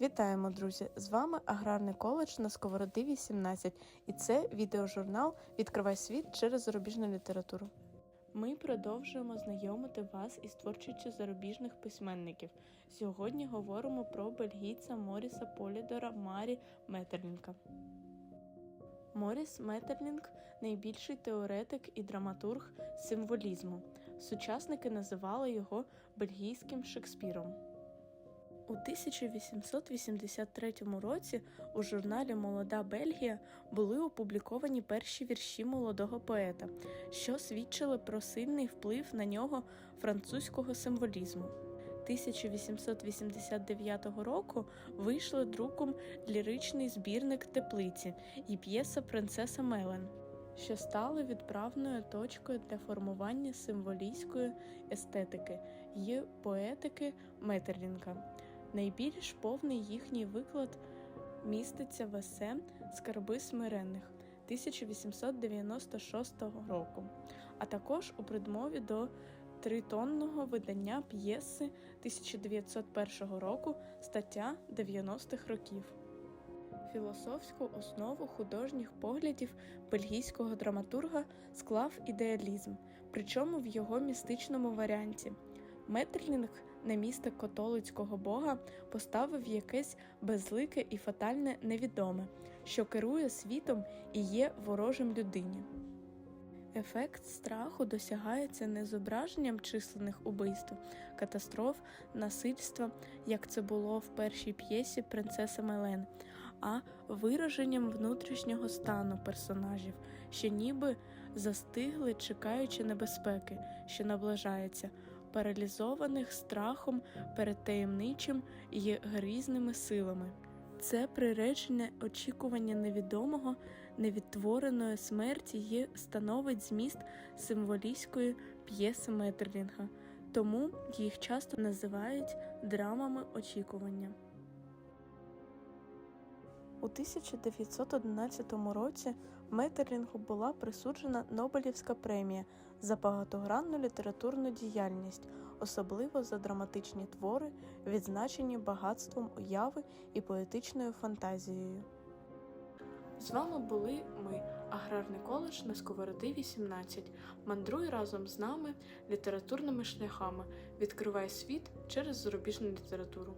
Вітаємо, друзі! З вами Аграрний коледж на Сковороди 18 і це відеожурнал Відкривай світ через зарубіжну літературу. Ми продовжуємо знайомити вас із творчістю зарубіжних письменників. Сьогодні говоримо про бельгійця Моріса Полідора Марі Метерлінка. Моріс Метерлінг найбільший теоретик і драматург символізму. Сучасники називали його бельгійським Шекспіром. У 1883 році у журналі Молода Бельгія були опубліковані перші вірші молодого поета, що свідчили про сильний вплив на нього французького символізму. 1889 року вийшли друком ліричний збірник теплиці і п'єса Принцеса Мелен, що стали відправною точкою для формування символійської естетики й поетики Метерлінка. Найбільш повний їхній виклад міститься в есе Скарби смиренних 1896 року, а також у предмові до тритонного видання п'єси 1901 року стаття 90-х років. Філософську основу художніх поглядів бельгійського драматурга склав ідеалізм, причому в його містичному варіанті. Метерлінг на місце католицького бога поставив якесь безлике і фатальне невідоме, що керує світом і є ворожим людині. Ефект страху досягається не зображенням численних убивств, катастроф, насильства, як це було в першій п'єсі Принцеса Мелен, а вираженням внутрішнього стану персонажів, що ніби застигли, чекаючи небезпеки, що наближається, паралізованих страхом перед таємничим і грізними силами. Це приречене очікування невідомого, невідтвореної смерті є становить зміст символістської п'єси Метерлінга, тому їх часто називають драмами очікування. У 1911 році Метерлінгу була присуджена Нобелівська премія за багатогранну літературну діяльність, особливо за драматичні твори, відзначені багатством уяви і поетичною фантазією. З вами були ми, Аграрний коледж на Сковороди 18. Мандруй разом з нами літературними шляхами. Відкривай світ через зарубіжну літературу.